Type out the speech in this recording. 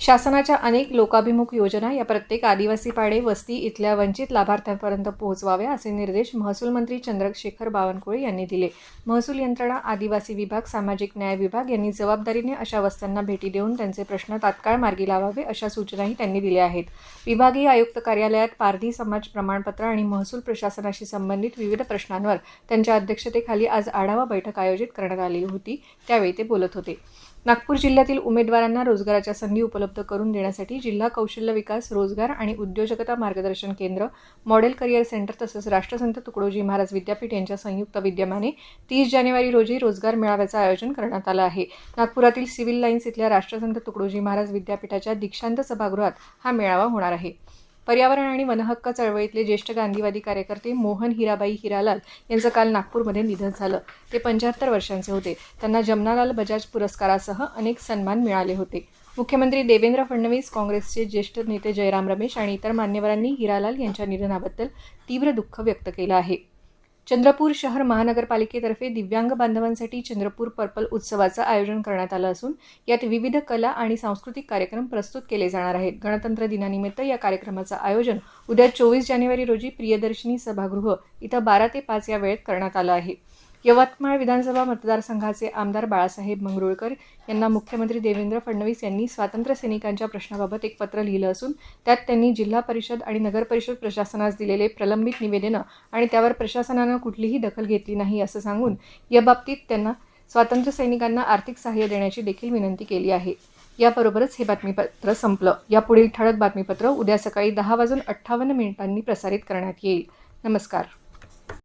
शासनाच्या अनेक लोकाभिमुख योजना या प्रत्येक आदिवासी पाडे वस्ती इथल्या वंचित लाभार्थ्यांपर्यंत पोहोचवाव्या असे निर्देश महसूल मंत्री चंद्रशेखर बावनकुळे यांनी दिले. महसूल यंत्रणा आदिवासी विभाग सामाजिक न्याय विभाग यांनी जबाबदारीने अशा वस्त्यांना भेटी देऊन त्यांचे प्रश्न तात्काळ मार्गी लावावे अशा सूचनाही त्यांनी दिल्या आहेत. विभागीय आयुक्त कार्यालयात पारधी समाज प्रमाणपत्र आणि महसूल प्रशासनाशी संबंधित विविध प्रश्नांवर त्यांच्या अध्यक्षतेखाली आज आढावा बैठक आयोजित करण्यात आली होती. त्यावेळी ते बोलत होते. नागपूर जिल्ह्यातील उमेदवारांना रोजगाराच्या संधी उपलब्ध करून देण्यासाठी जिल्हा कौशल्य विकास रोजगार आणि उद्योजकता मार्गदर्शन केंद्र मॉडेल करिअर सेंटर तसंच राष्ट्रसंत तुकडोजी महाराज विद्यापीठ यांच्या संयुक्त विद्यमाने तीस जानेवारी रोजी रोजगार मेळाव्याचं आयोजन करण्यात आलं आहे. नागपुरातील सिव्हिल लाईन्स इथल्या राष्ट्रसंत तुकडोजी महाराज विद्यापीठाच्या दीक्षांत सभागृहात हा मेळावा होणार आहे. पर्यावरण आणि वनहक्क चळवळीतले ज्येष्ठ गांधीवादी कार्यकर्ते मोहन हिराबाई हिरालाल यांचं काल नागपूरमध्ये निधन झालं. ते पंच्याहत्तर वर्षांचे होते. त्यांना जमनालाल बजाज पुरस्कारासह अनेक सन्मान मिळाले होते. मुख्यमंत्री देवेंद्र फडणवीस काँग्रेसचे ज्येष्ठ नेते जयराम रमेश आणि इतर मान्यवरांनी हिरालाल यांच्या निधनाबद्दल तीव्र दुःख व्यक्त केलं आहे. चंद्रपूर शहर महानगरपालिकेतर्फे दिव्यांग बांधवांसाठी चंद्रपूर पर्पल उत्सवाचं आयोजन करण्यात आलं असून यात विविध कला आणि सांस्कृतिक कार्यक्रम प्रस्तुत केले जाणार आहेत. गणतंत्र दिनानिमित्त या कार्यक्रमाचं आयोजन उद्या चोवीस जानेवारी रोजी प्रियदर्शनी सभागृह इथं बारा ते पाच या वेळेत करण्यात आलं आहे. यवतमाळ विधानसभा मतदारसंघाचे आमदार बाळासाहेब मंगरुळकर यांना मुख्यमंत्री देवेंद्र फडणवीस यांनी स्वातंत्र्य सैनिकांच्या प्रश्नाबाबत एक पत्र लिहिलं असून त्यात त्यांनी जिल्हा परिषद आणि नगर परिषद प्रशासनास दिलेले प्रलंबित निवेदनं आणि त्यावर प्रशासनानं कुठलीही दखल घेतली नाही असं सांगून याबाबतीत त्यांना स्वातंत्र्य सैनिकांना आर्थिक सहाय्य देण्याची देखील विनंती केली आहे. याबरोबरच हे बातमीपत्र संपलं. यापुढील ठळक बातमीपत्र उद्या सकाळी दहा वाजून अठ्ठावन्न मिनिटांनी प्रसारित करण्यात येईल. नमस्कार.